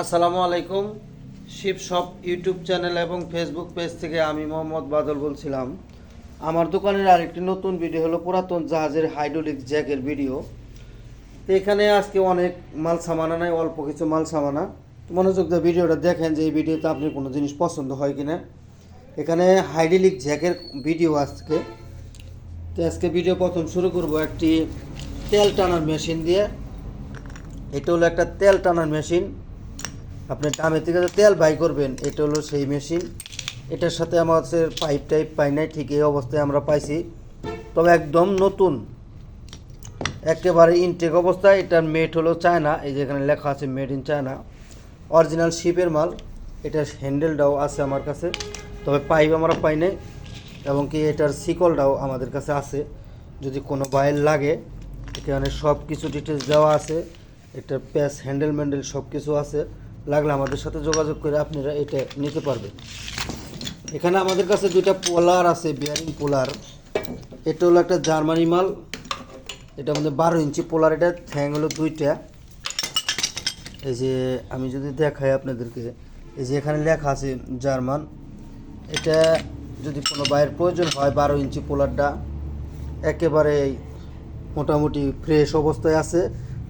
আসসালামু আলাইকুম। Shiv shop YouTube channel এবং ফেসবুক পেজ থেকে আমি মোহাম্মদ বাদল বলছিলাম। আমার দোকানের আরেকটি নতুন ভিডিও হলো পুরাতন জাহাজের হাইড্রোলিক জ্যাকের ভিডিও। তো এখানে আজকে অনেক মাল সামানা নাই, অল্প কিছু মাল সামানা মনোযোগ দিয়ে ভিডিওটা দেখেন যে এই ভিডিওতে আপনি কোনো জিনিস পছন্দ হয় কি না এখানে হাইড্রোলিক জ্যাকের ভিডিও আজকে। তো আজকে ভিডিও প্রথম শুরু করব একটি তেল টানার মেশিন দিয়ে। এটা হলো একটা তেল টানার মেশিন। আপনি ডামের থেকে তেল বাই করবেন, এটা হলো সেই মেশিন এটার সাথে আমাদের পাইপ টাইপ পাই নাই, ঠিক এই অবস্থায় আমরা পাইছি। তবে একদম নতুন। একেবারে ইনটেক অবস্থায়, এটার মেড হলো চায়না। এই যে এখানে লেখা আছে মেড ইন চায়না। অরিজিনাল শিপের মাল। এটার হ্যান্ডেলটাও আছে আমার কাছে। তবে পাইপ আমরা পাই নাই, এবং কি এটার শিকলটাও আমাদের কাছে আছে। যদি কোনো বাইল লাগে, এখানে সব কিছু ডিটেলস দেওয়া আছে। এটার প্যাস হ্যান্ডেল ম্যান্ডেল সব কিছু আছে। লাগলে আমাদের সাথে যোগাযোগ করে আপনারা এটা নিতে পারবেন। এখানে আমাদের কাছে দুইটা পোলার আছে বিয়ারিং পোলার। এটা হলো একটা জার্মানি মাল। এটা আমাদের বারো ইঞ্চি পোলার, এটা থ্যাং হলো দুইটা। এই যে আমি যদি দেখাই আপনাদেরকে, এই যে এখানে লেখা আছে জার্মান। এটা যদি কোনো বাইরের প্রয়োজন হয়, বারো ইঞ্চি পোলারটা একেবারে মোটামুটি ফ্রেশ অবস্থায় আছে।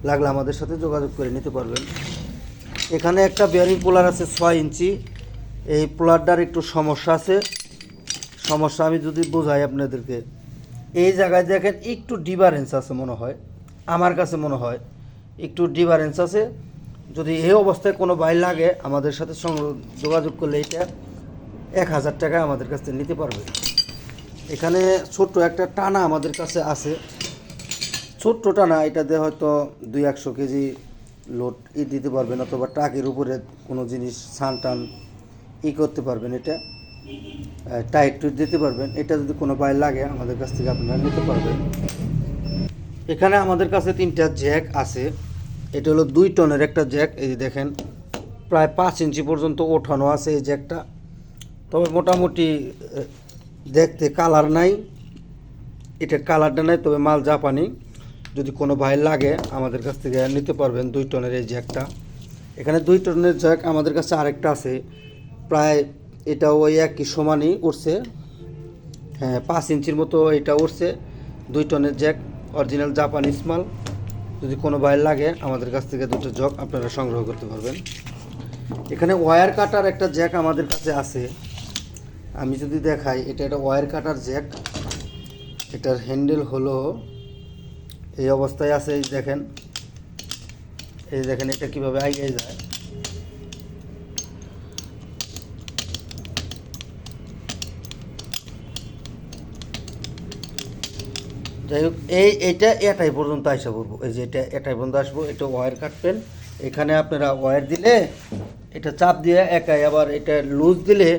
লাগলে আমাদের সাথে যোগাযোগ করে নিতে পারবেন। এখানে একটা বিয়ারিং পোলার আছে ছয় ইঞ্চি। এই পোলারটার একটু সমস্যা আছে। সমস্যা আমি যদি বোঝাই আপনাদেরকে। এই জায়গায় দেখেন একটু ডিফারেন্স আছে মনে হয়। আমার কাছে মনে হয় একটু ডিফারেন্স আছে। যদি এই অবস্থায় কোনো বাইর লাগে, আমাদের সাথে যোগাযোগ করলে এটা এক হাজার টাকা আমাদের কাছ থেকে নিতে পারবে। এখানে ছোট্ট একটা টানা আমাদের কাছে আছে। ছোট্ট টানা এটাতে হয়তো দুই একশো কেজি লোড ই দিতে পারবেন অথবা ট্রাকের উপরে কোনো জিনিস ছান টান ই করতে পারবেন এটা। টাইট টুইট দিতে পারবেন। এটা যদি কোনো বাইর লাগে, আমাদের কাছ থেকে আপনারা নিতে পারবেন। এখানে আমাদের কাছে তিনটা জ্যাক আছে। এটা হলো দুই টনের একটা জ্যাক। এই যে দেখেন, প্রায় পাঁচ ইঞ্চি পর্যন্ত ওঠানো আছে এই জ্যাকটা। তবে মোটামুটি দেখতে কালার নাই। এটা কালারটা নাই, তবে মাল জাপানি। যদি কোনো ভাই লাগে আমাদের কাছ থেকে নিতে পারবেন দুই টনের এই জ্যাকটা। এখানে দুই টনের জ্যাক আমাদের কাছে আরেকটা আছে। প্রায় এটা ওই একই সমানই উঠছে হ্যাঁ পাঁচ ইঞ্চির মতো এটা উঠছে দুই টনের জ্যাক, অরিজিনাল জাপানিজ মাল। যদি কোনো ভাই লাগে আমাদের কাছ থেকে দুটো জগ আপনারা সংগ্রহ করতে পারবেন। এখানে ওয়্যার কাটার একটা জ্যাক আমাদের কাছে আছে। আমি যদি দেখাই, এটা একটা ওয়্যার কাটার জ্যাক। এটার হ্যান্ডেল হলো এই অবস্থায় আছে, এই দেখেন। এই দেখেন, এটা কীভাবে আগে যায়। যাই হোক, এই, এটা এটাই পর্যন্ত আসা পড়ব। এই যে এটা এটাই পর্যন্ত আসব, এটা ওয়্যার কাটবেন এখানে আপনারা ওয়্যার দিলে এটা চাপ দিয়ে একাই, আবার এটা লুজ দিলে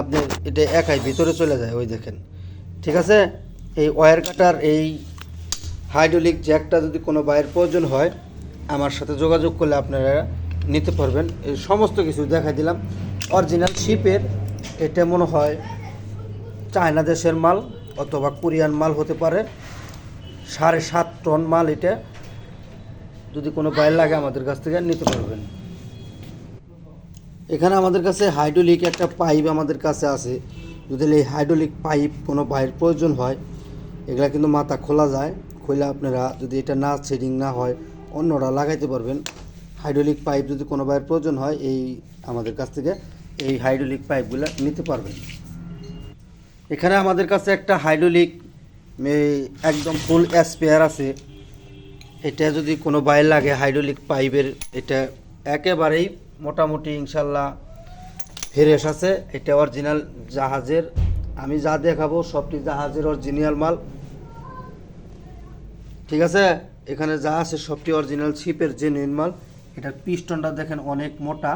আপনি এটা একাই ভিতরে চলে যায়, ওই দেখেন। ঠিক আছে? এই ওয়্যার কাটার এই হাইড্রোলিক জ্যাকটা যদি কোনো বাইরের প্রয়োজন হয়, আমার সাথে যোগাযোগ করলে আপনারা নিতে পারবেন। এই সমস্ত কিছু দেখাই দিলাম। অরিজিনাল শিপের এটা মনে হয় চায়না দেশের মাল অথবা কোরিয়ান মাল হতে পারে। সাড়ে সাত টন মাল এটা। যদি কোনো বাইর লাগে আমাদের কাছ থেকে নিতে পারবেন। এখানে আমাদের কাছে হাইড্রোলিক একটা পাইপ আমাদের কাছে আছে। যদি এই হাইড্রোলিক পাইপ কোনো বাইরের প্রয়োজন হয়, এগুলা কিন্তু মাথা খোলা যায়। খুলে আপনারা যদি এটা না সেডিং না হয়, অন্যরা লাগাইতে পারবেন। হাইড্রোলিক পাইপ যদি কোনো বাইরের প্রয়োজন হয়, এই আমাদের কাছ থেকে এই হাইড্রোলিক পাইপগুলো নিতে পারবেন। এখানে আমাদের কাছে একটা হাইড্রোলিক একদম ফুল স্পেয়ার আছে। এটা যদি কোনো বাইর লাগে হাইড্রোলিক পাইপের এটা একেবারেই মোটামুটি ইনশাল্লাহ ফ্রেশ আছে। এটা অরিজিনাল জাহাজের, আমি যা দেখাবো সবটি জাহাজের অরিজিনাল মাল। ঠিক আছে? এখানে যা আছে সবটি অরিজিনাল শিপের যে মাল এটার পিস্টনটা দেখেন অনেক মোটা।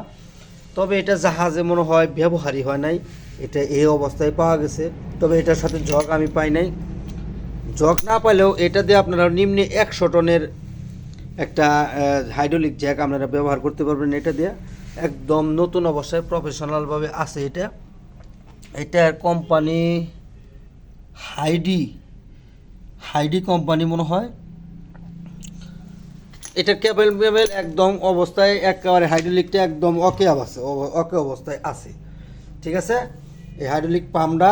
তবে এটা জাহাজে মনে হয় ব্যবহারই হয় নাই। এটা এই অবস্থায় পাওয়া গেছে। তবে এটার সাথে জগ আমি পাই নাই। জগ না পাইলেও এটা দিয়ে আপনারা নিম্নে একশো টনের একটা হাইড্রোলিক জ্যাক আপনারা ব্যবহার করতে পারবেন এটা দিয়ে। একদম নতুন অবস্থায় প্রফেশনালভাবে আছে এটা। এটার কোম্পানি হাইডি হাইডি কোম্পানি মনে হয়। এটা ক্যাবেল মেবেল একদম অবস্থায় একেবারে হাইড্রোলিকটা একদম অকে আছে অকে অবস্থায় আছে। ঠিক আছে? এই হাইড্রোলিক পাম্পটা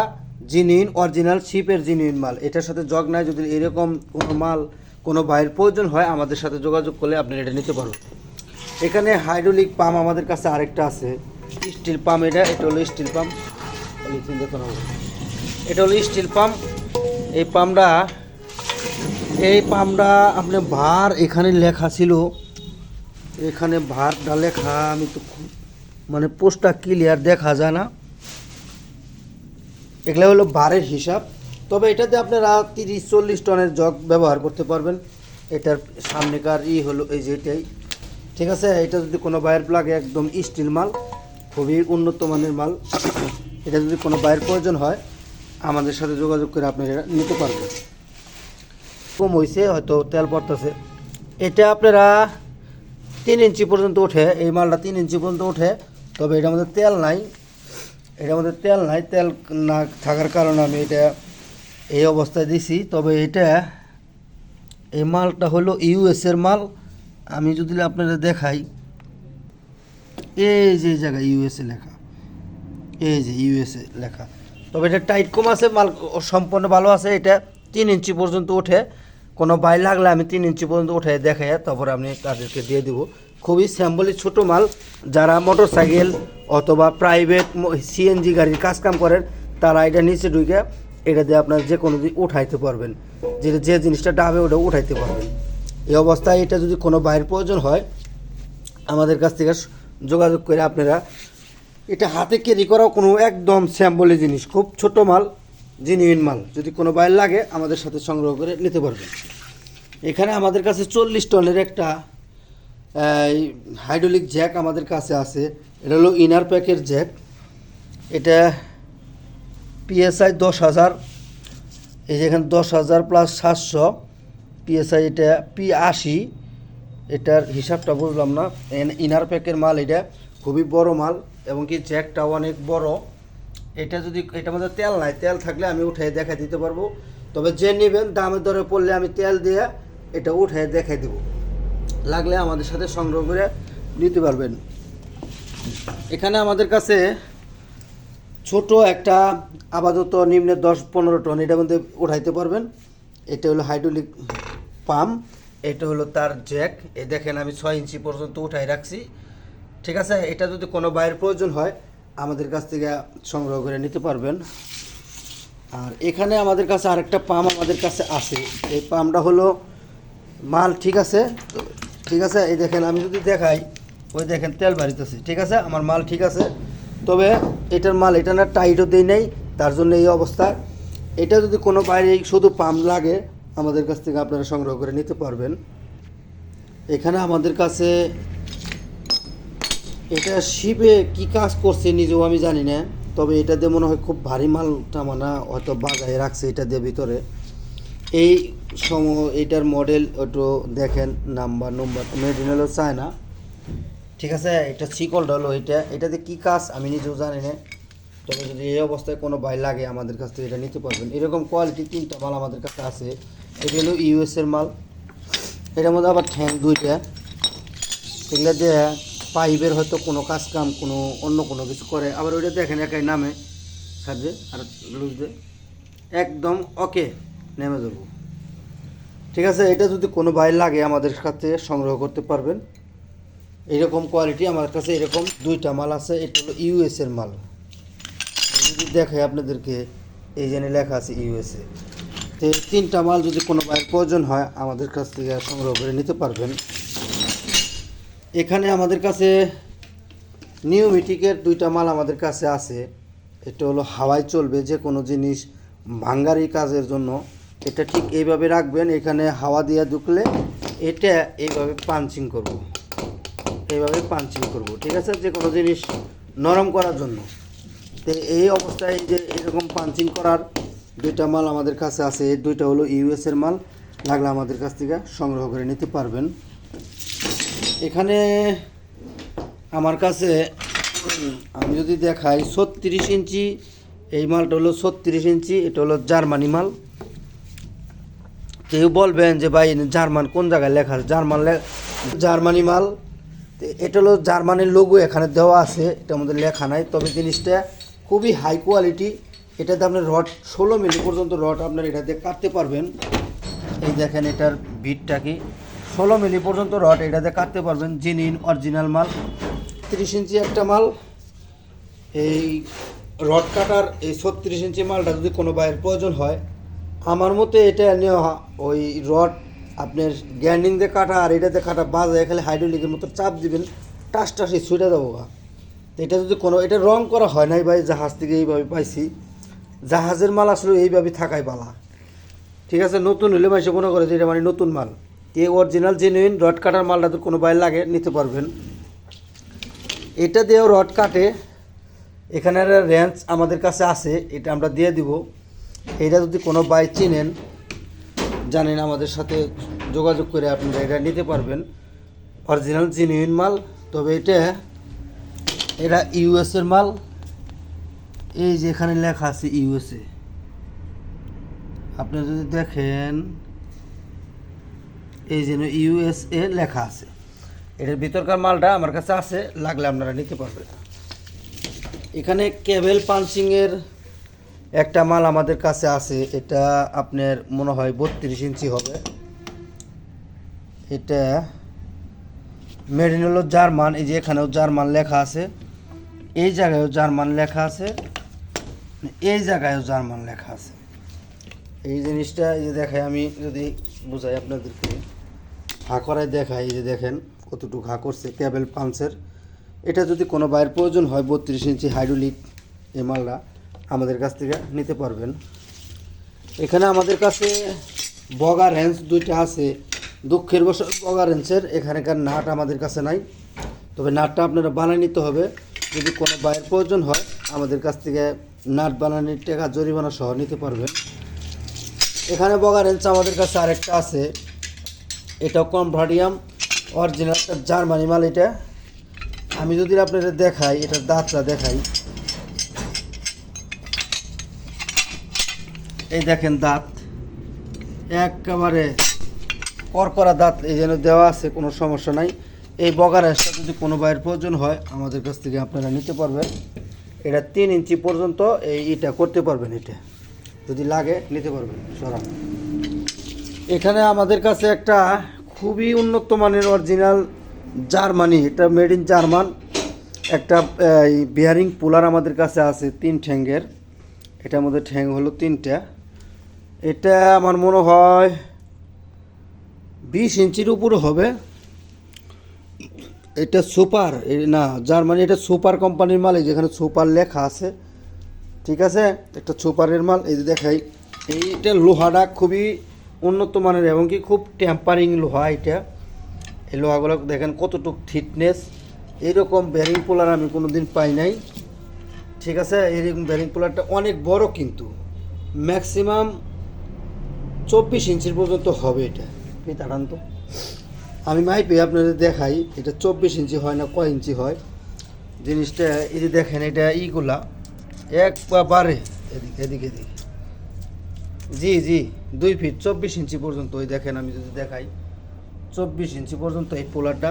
জিনিন অরিজিনাল শিপের জিনিন মাল। এটার সাথে জগ নাই, যদি এরকম কোনো মাল, কোনো বাইরের প্রয়োজন হয়, আমাদের সাথে যোগাযোগ করলে আপনি এটা নিতে পারবেন। এখানে হাইড্রোলিক পাম্প আমাদের কাছে আরেকটা আছে। স্টিল পাম্প এটা এটা হলো স্টিল পাম্প। এটা হলো স্টিল পাম্প। এই পাম্পটা এই পাম্পটা আপনি ভার এখানে লেখা ছিল। এখানে ভারটা লেখা, আমি তো মানে পোস্টটা ক্লিয়ার দেখা যায় না। এগুলো হলো ভারের হিসাব। তবে এটাতে আপনারা তিরিশ, চল্লিশ টনের জগ ব্যবহার করতে পারবেন। এটার সামনেকার ই হলো এই যে এটাই। ঠিক আছে? এটা যদি কোনো বায়ের প্লাগে একদম স্টিল মাল, খুবই উন্নত মানের মাল। এটা যদি কোনো বায়ের প্রয়োজন হয়, আমাদের সাথে যোগাযোগ করে আপনি এটা নিতে পারবেন। কম হয়েছে হয়তো তেল পড়তেছে। এটা আপনারা তিন ইঞ্চি পর্যন্ত ওঠে, এই মালটা তিন ইঞ্চি পর্যন্ত ওঠে, তবে এটার মধ্যে তেল নাই। এটার মধ্যে তেল নাই, তেল না থাকার কারণে আমি এটা এই অবস্থায় দিছি। তবে এটা, এই মালটা হলো ইউএসের মাল। আমি যদি আপনাদের দেখাই, এই যে জায়গায় ইউএসএ লেখা, এই যে ইউএসএ লেখা। তবে এটা টাইট কম আছে, মাল সম্পূর্ণ ভালো আছে, এটা তিন ইঞ্চি পর্যন্ত ওঠে। কোনো বাই লাগলে আমি তিন ইঞ্চি পর্যন্ত উঠে দেখে তারপরে আমি তাদেরকে দিয়ে দিব। খুবই স্যাম্বলি ছোটো মাল। যারা মোটর সাইকেল অথবা প্রাইভেট সিএনজি গাড়ির কাজ কাম করেন, তারা এটা নিচে ঢুকে এটা দিয়ে আপনার যে কোনো দিন উঠাইতে পারবেন। যে যে জিনিসটা ডাবে ওটা উঠাইতে পারবেন। এই অবস্থায় এটা যদি কোনো বাইরের প্রয়োজন হয়, আমাদের কাছ থেকে যোগাযোগ করে আপনারা এটা হাতে ক্যারি করাও কোনো একদম স্যাম্বলি জিনিস। খুব ছোট মাল। জিনিউইন মাল। যদি কোনো বাইর লাগে, আমাদের সাথে সংগ্রহ করে নিতে পারবেন। এখানে আমাদের কাছে চল্লিশ টনের একটা হাইড্রোলিক জ্যাক আমাদের কাছে আছে। এটা হলো ইনার প্যাকের জ্যাক এটা পিএসআই দশ হাজার। এই যেখানে দশ হাজার প্লাস সাতশো। পিএসআই এটা পি আশি। এটার হিসাবটা বুঝলাম না। ইনার প্যাকের মাল এটা। খুবই বড় মাল এবং কি জ্যাকটাও অনেক বড়। এটা যদি, এটা মধ্যে তেল নাই, তেল থাকলে আমি উঠে দেখাই দিতে পারব। তবে যে নেবেন, দামের দরে পড়লে আমি তেল দিয়ে এটা উঠে দেখাই দেবো। লাগলে আমাদের সাথে সংগ্রহ করে নিতে পারবেন। এখানে আমাদের কাছে ছোট একটা আপাতত নিম্নে দশ পনেরো টন এটার মধ্যে উঠাইতে পারবেন। এটা হলো হাইড্রোলিক পাম্প, এটা হলো তার জ্যাক। এ দেখেন আমি ছয় ইঞ্চি পর্যন্ত উঠাই রাখছি। ঠিক আছে? এটা যদি কোনো বাইরের প্রয়োজন হয় আমাদের কাছ থেকে সংগ্রহ করে নিতে পারবেন। আর এখানে আমাদের কাছে আরেকটা পাম আমাদের কাছে আছে। এই পাম্পটা হলো মাল, ঠিক আছে? ঠিক আছে, এই দেখেন, আমি যদি দেখাই, ওই দেখেন, তেল বাড়িতেছে, ঠিক আছে? আমার মাল ঠিক আছে। তবে এটার মাল, এটা না টাইটও দেই নাই, তার জন্য এই অবস্থা। এটা যদি কোনো বাইরে শুধু পাম্প লাগে, আমাদের কাছ থেকে আপনারা সংগ্রহ করে নিতে পারবেন। এখানে আমাদের কাছে এটা শিপে কি কাজ করছে নিজেও আমি জানি না, তবে এটা দিয়ে মনে হয় খুব ভারী মাল টামানা হয়তো বাজায় রাখছে এটা দিয়ে ভিতরে। এই সম এইটার মডেল একটু দেখেন নাম্বার নম্বর মেড ইন হলো চায়না। ঠিক আছে, এটা শিকলটা হলো এটা এটাতে কী কাজ আমি নিজেও জানি না। তবে যদি এই অবস্থায় কোনো ভাই লাগে আমাদের কাছ থেকে এটা নিতে পারবেন। এরকম কোয়ালিটি তিনটা মাল আমাদের কাছে আছে। এটা হলো ইউএসের মাল। এটার মধ্যে আবার ঠ্যাং দুইটা। এগুলো যে পাইপের হয়তো কোনো কাজ কাম, কোনো অন্য কোনো কিছু করে, আবার ওইটা দেখেন একাই নামে সাজে আর লুজ দে একদম ওকে নেমে যাব। ঠিক আছে, এটা যদি কোনো বাইর লাগে আমাদের কাছে সংগ্রহ করতে পারবেন। এরকম কোয়ালিটি আমার কাছে এরকম দুইটা মাল আছে, এটা হলো ইউএস এর মাল। যদি দেখাই আপনাদেরকে, এই জন্য লেখা আছে ইউএসএ তো তিনটা মাল যদি কোনো বাইরের প্রয়োজন হয়, আমাদের কাছ থেকে সংগ্রহ করে নিতে পারবেন। এখানে আমাদের কাছে নিউমিটিকের দুইটা মাল আমাদের কাছে আছে। এটা হলো হাওয়ায় চলবে যে কোনো জিনিস ভাঙ্গারি কাজের জন্য। এটা ঠিক এইভাবে রাখবেন, এখানে হাওয়া দিয়ে ঢুকলে এটা এইভাবে পাঞ্চিং করব। এইভাবে পাঞ্চিং করব, ঠিক আছে? যে কোনো জিনিস নরম করার জন্য। তো এই অবস্থায় যে এরকম পাঞ্চিং করার দুইটা মাল আমাদের কাছে আছে, এই দুইটা হলো ইউএসের মাল। লাগলে আমাদের কাছ থেকে সংগ্রহ করে নিতে পারবেন। এখানে আমার কাছে, আমি যদি দেখাই, ছত্রিশ ইঞ্চি, এই মালটা হলো ছত্রিশ ইঞ্চি, এটা হলো জার্মানি মাল। কেউ বলবেন যে, ভাই জার্মান, কোন জায়গায় লেখা আছে? জার্মান জার্মানি মাল। এটা হলো জার্মানির লোগো এখানে দেওয়া আছে এটার মধ্যে লেখা নাই। তবে জিনিসটা খুবই হাই কোয়ালিটি এটাতে আপনার রড, ষোলো মিলি পর্যন্ত রড আপনার এটাতে কাটতে পারবেন। এই দেখেন এটার বিটটা কি? ষোলো মিলি পর্যন্ত রড এটাতে কাটতে পারবেন জিনিন অরিজিনাল মাল। তিরিশ ইঞ্চি একটা মাল। এই রড কাটার এই ছত্রিশ ইঞ্চি মালটা যদি কোনো বাইরের প্রয়োজন হয়, আমার মতে এটা নেওয়া ওই রড আপনার গ্যান্ডিং দিয়ে কাটা আর এটাতে কাটা বাজায় খালি হাইড্রোলিকের মতো চাপ দিবেন, টাস টাসি ছুটে দেবো এটা যদি কোনো এটা রং করা হয় নাই ভাই, জাহাজ থেকে এইভাবে পাইছি। জাহাজের মাল আসলে এইভাবে থাকাই পালা ঠিক আছে, নতুন হলে মাসে মনে করে যে এটা মানে নতুন মাল। এই অরিজিনাল জেনুইন রড কাটার মালটা তো কোনো বাইরে লাগে, নিতে পারবেন। এটা দিয়েও রড কাটে এখানে রেঞ্জ আমাদের কাছে আছে, এটা আমরা দিয়ে দিব। এটা যদি কোনো বাই চিনেন, জানেন আমাদের সাথে যোগাযোগ করে আপনারা এটা নিতে পারবেন। অরিজিনাল জেনুইন মাল, তবে এটা এটা ইউএসের মাল। এই যে এখানে লেখা আছে ইউএসএ আপনি যদি দেখেন এই যেন ইউএসএ লেখা আছে। এটার ভিতরকার মালটা আমার কাছে আছে, লাগলে আপনারা নিতে পারবেন। এখানে কেবল পাঞ্চিংয়ের একটা মাল আমাদের কাছে আছে, এটা আপনার মনে হয় বত্রিশ ইঞ্চি হবে। এটা হলো জার্মান, এই যে এখানেও জার্মান লেখা আছে। এই জায়গায়ও জার্মান লেখা আছে। এই জায়গায়ও জার্মান লেখা আছে। এই জিনিসটা এই যে দেখাই আমি যদি বুঝাই আপনাদেরকে। হা করায় দেখাই এই যে দেখেন কতটুকু হা করছে, কেবল পাঞ্চের। এটা যদি কোনো বাইরের প্রয়োজন হয়, বত্রিশ ইঞ্চি হাইড্রোলিক এই মালটা আমাদের কাছ থেকে নিতে পারবেন। এখানে আমাদের কাছে বগা রেঞ্জ দুইটা আছে। দুঃখের বছর বগা রেঞ্জের, এখানকার নাট আমাদের কাছে নাই। তবে নাটটা আপনারা বানিয়ে নিতে হবে। যদি কোনো বাইরের প্রয়োজন হয়, আমাদের কাছ থেকে নাট বানানোর টাকা, জরিমানা সহ নিতে পারবেন। এখানে বগা রেঞ্জ আমাদের কাছে আরেকটা আছে। এটাও কনভার্ডিয়াম অরিজিনাল জার্মানি মাল এটা। আমি যদি আপনাদের দেখাই, এটার দাঁতটা দেখাই। এই দেখেন দাঁত। একেবারে করকরা দাঁত এই যেন দেওয়া আছে, কোনো সমস্যা নাই। এই বগার রেঞ্জটা যদি কোনো বাইরের প্রয়োজন হয়, আমাদের কাছ থেকে আপনারা নিতে পারবেন। এটা তিন ইঞ্চি পর্যন্ত এই ইটা করতে পারবেন এটা। যদি লাগে, নিতে পারবেন সরা এখানে আমাদের কাছে একটা খুবই উন্নত মানের অরিজিনাল জার্মানি, এটা মেড ইন জার্মান। একটা বিয়ারিং পুলার আমাদের কাছে আছে, তিন ঠ্যাঙ্গের। এটার মধ্যে ঠ্যাং হলো তিনটা। এটা আমার মনে হয় বিশ ইঞ্চির উপরে হবে। এটা সুপার না, জার্মানি, এটা সুপার কোম্পানির মাল, এই যেখানে সুপার লেখা আছে। ঠিক আছে? একটা সুপারের মাল, এই দেখাই। এইটা লোহাটা খুবই উন্নত মানের এবং কি খুব টেম্পারিং লোহা এটা। এই লোহাগুলো দেখেন কতটুকু থিটনেস এইরকম ব্যারিং পোলার আমি কোনো দিন পাই নাই। ঠিক আছে? এইরকম ব্যারিং পোলারটা অনেক বড় কিন্তু। ম্যাক্সিমাম চব্বিশ ইঞ্চির পর্যন্ত হবে এটা। দাঁড়ান তো। আমি মাইপে আপনাদের দেখাই, এটা চব্বিশ ইঞ্চি হয় না কয় ইঞ্চি হয়? জিনিসটা, এই যে দেখেন এটা ইগুলা। এক একবারে এদিকে এদিকে এদিকে। জি জি। দুই ফিট চব্বিশ ইঞ্চি পর্যন্ত, ওই দেখেন আমি যদি দেখাই, চব্বিশ ইঞ্চি পর্যন্ত এই পোলারটা।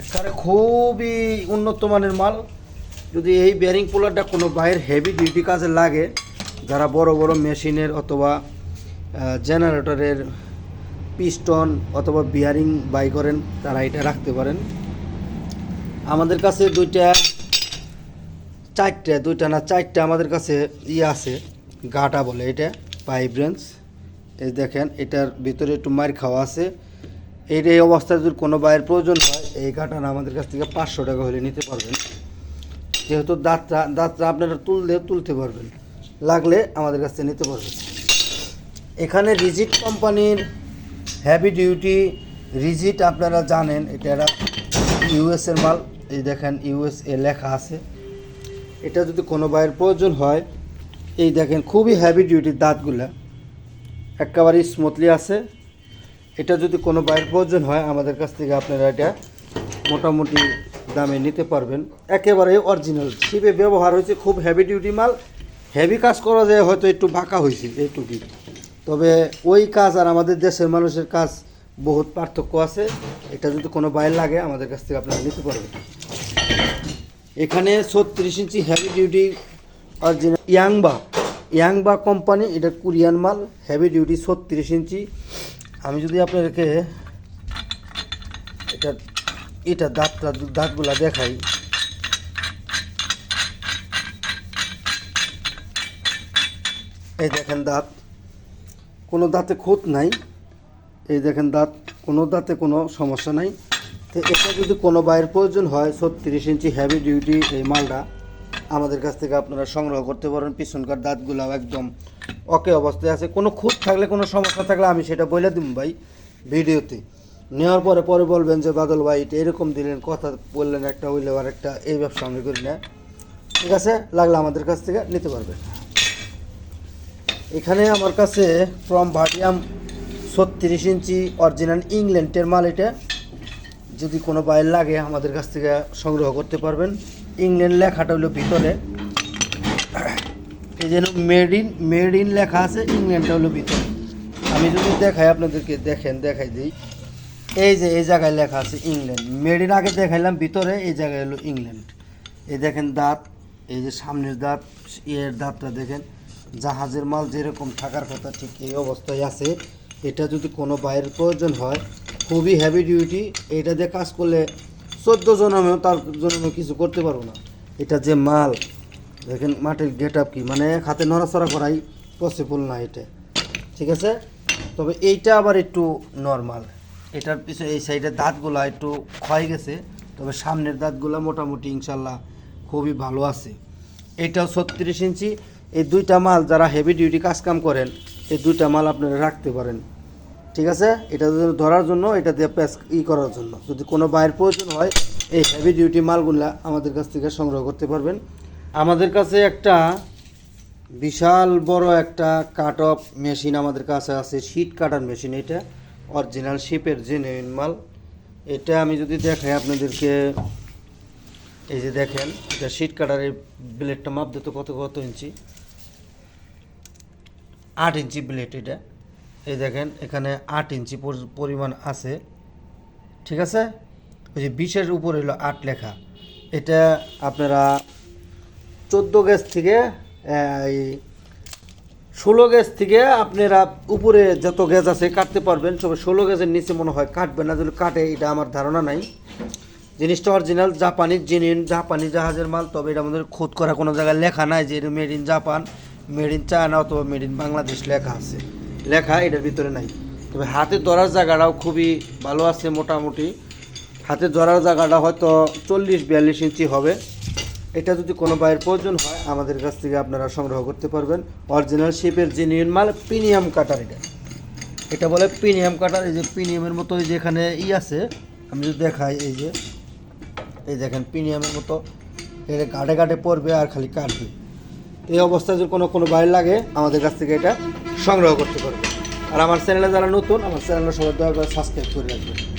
একেবারে খুবই উন্নত মানের মাল। যদি এই বেয়ারিং পোলারটা কোনো বাইরের হেভি ডিউটি কাজে লাগে, যারা বড় বড় মেশিনের অথবা জেনারেটরের পিস্টন অথবা বিয়ারিং বাই করেন, তারা এটা রাখতে পারেন। আমাদের কাছে দুইটা, চারটে, দুইটা না চারটে আমাদের কাছে ইয়ে আছে, গাটা বলে এটা পাইপ রেঞ্জ এই দেখেন, এটার ভিতরে একটু মার খাওয়া আছে। এইটা এই অবস্থায় যদি কোনো বাইরের প্রয়োজন হয়, এই গাটানা আমাদের কাছ থেকে পাঁচশো টাকা হলে নিতে পারবেন। যেহেতু দাঁতটা দাঁতটা আপনারা তুললে, তুলতে পারবেন। লাগলে আমাদের কাছ থেকে নিতে পারবেন। এখানে রিজিট কোম্পানির হ্যাভি ডিউটি রিজিট আপনারা জানেন, এটা একটা ইউএসের মাল। এই দেখেন ইউএস এ লেখা আছে। এটা যদি কোনো বাইরের প্রয়োজন হয়, এই দেখেন, খুবই হ্যাভি ডিউটির দাঁতগুলা। একেবারে স্মুথলি আছে। এটা যদি কোনো বাইরের প্রয়োজন হয়, আমাদের কাছ থেকে আপনারা এটা মোটামুটি দামে নিতে পারবেন। একেবারে অরিজিনাল শিপে ব্যবহার হয়েছে খুব হেভি ডিউটি মাল। হেভি কাজ করা যায়, হয়তো একটু বাঁকা হয়েছে এইটুকুই তবে ওই কাজ আর আমাদের দেশের মানুষের কাজ বহুত পার্থক্য আছে। এটা যদি কোনো বাইর লাগে, আমাদের কাছ থেকে আপনারা নিতে পারবেন। এখানে ছত্রিশ ইঞ্চি হেভি ডিউটি অরিজিনাল ইয়াংবা ইয়াংবা কোম্পানি, এটা কোরিয়ান মাল হেভি ডিউটি ছত্রিশ ইঞ্চি। আমি যদি আপনাদেরকে এটা এটা দাঁতটা, দাঁতগুলা দেখাই। এই দেখেন দাঁত। কোনো দাঁতে খুঁত নাই। এই দেখেন দাঁত। কোনো দাঁতে কোনো সমস্যা নাই। তো এটা যদি কোনো বাইরের প্রয়োজন হয়, ছত্রিশ ইঞ্চি হেভি ডিউটি এই মালটা আমাদের কাছ থেকে আপনারা সংগ্রহ করতে পারেন। পিছনকার দাঁতগুলাও একদম ওকে অবস্থায় আছে। কোনো খুঁত থাকলে, কোনো সমস্যা থাকলে আমি সেটা বলে দিব ভাই ভিডিওতে। নেওয়ার পরে পরে বলবেন যে, বাদল ভাই, এটা এরকম দিলেন, কথা বললেন একটা হইলে আর একটা, এই ব্যবসা আমি করি না। ঠিক আছে? লাগলে আমাদের কাছ থেকে নিতে পারবেন। এখানে আমার কাছে ফ্রম ভাটিয়াম ছত্রিশ ইঞ্চি অরিজিনাল ইংল্যান্ডের মাল এটা। যদি কোনো বাইর লাগে, আমাদের কাছ থেকে সংগ্রহ করতে পারবেন। ইংল্যান্ড লেখাটা হলো ভিতরে। এই যেন মেড ইন মেড ইন লেখা আছে, ইংল্যান্ডটা হলো ভিতরে। আমি যদি দেখাই আপনাদেরকে, দেখেন, দেখাই দিই। এই যে, এই জায়গায় লেখা আছে ইংল্যান্ড। মেড ইন আগে দেখাইলাম, ভিতরে এই জায়গায় হলো ইংল্যান্ড। এই দেখেন দাঁত, এই যে সামনের দাঁত, এর দাঁতটা দেখেন। জাহাজের মাল যেরকম থাকার কথা, ঠিক এই অবস্থায় আছে। এটা যদি কোনো বাইরের প্রয়োজন হয়, খুবই হেভি ডিউটি এটা দিয়ে কাজ করলে চোদ্দ জনমেও তার জন্য কিছু করতে পারব না। এটা যে মাল, দেখেন মাটির গেট আপ কি মানে এক হাতে নড়াচড়া করাই পসিবল না এটা। ঠিক আছে? তবে এইটা আবার একটু নর্মাল এটার পিছনে এই সাইডের দাঁতগুলা একটু ক্ষয় গেছে, তবে সামনের দাঁতগুলা মোটামুটি ইনশাল্লাহ খুবই ভালো আছে। এইটাও ছত্রিশ ইঞ্চি। এই দুইটা মাল যারা হেভি ডিউটি কাজ কাম করেন, এই দুইটা মাল আপনারা রাখতে পারেন। ঠিক আছে? এটা ধরার জন্য, এটা দিয়ে প্যাস ই করার জন্য। যদি কোনো বাইরের প্রয়োজন হয়, এই হেভি ডিউটি মালগুলা আমাদের কাছ থেকে সংগ্রহ করতে পারবেন। আমাদের কাছে একটা বিশাল বড় একটা কাট অফ মেশিন আমাদের কাছে আছে শীট কাটার মেশিন এটা। অরিজিনাল শিপের জেনুইন মাল। এটা আমি যদি দেখাই আপনাদেরকে, এই যে দেখেন, এটা শীট কাটারের ব্লেডটা মাপ দিতে কত কত ইঞ্চি আট ইঞ্চি ব্লেড এটা। এই দেখেন, এখানে আট ইঞ্চি পরি- পরিমাণ আছে। ঠিক আছে? ওই যে বিশের উপরে হলো আট লেখা। এটা আপনারা চোদ্দ গ্যাস থেকে এই ষোলো গ্যাস থেকে আপনারা উপরে যত গ্যাস আছে কাটতে পারবেন, তবে ষোলো গ্যাসের নিচে মনে হয় কাটবে না যদি কাটে, এটা আমার ধারণা নাই। জিনিসটা অরিজিনাল জাপানি জিনিস জাপানি জাহাজের মাল, তবে এটা আমাদের খোদ করা কোনো জায়গায় লেখা নাই যে made in Japan made in China অথবা মেড ইন বাংলাদেশ লেখা আছে। লেখা, এটার ভিতরে নাই। তবে হাতে ধরার জায়গাটাও খুবই ভালো আছে মোটামুটি। হাতে ধরার জায়গাটা হয়তো চল্লিশ, বিয়াল্লিশ ইঞ্চি হবে। এটা যদি কোনো বাইরের প্রয়োজন হয়, আমাদের কাছ থেকে আপনারা সংগ্রহ করতে পারবেন। অরিজিনাল শেপের জেনুইন মাল প্রিমিয়াম কাটার এটা। এটা বলে প্রিমিয়াম কাটার এই যে প্রিমিয়ামের মতো, এই যে এখানে ই আছে। আমি যদি দেখাই, এই যে, এই দেখেন প্রিমিয়ামের মতো। এটা গাড়ে গাড়ে পড়বে আর খালি কাটবে। এই অবস্থায় যদি কোনো কোনো বাইর লাগে, আমাদের কাছ থেকে এটা সংগ্রহ করতে পারবে। আর আমার চ্যানেলে যারা নতুন, আমার চ্যানেলটা সবাই দয়া করে সাবস্ক্রাইব করে রাখবেন।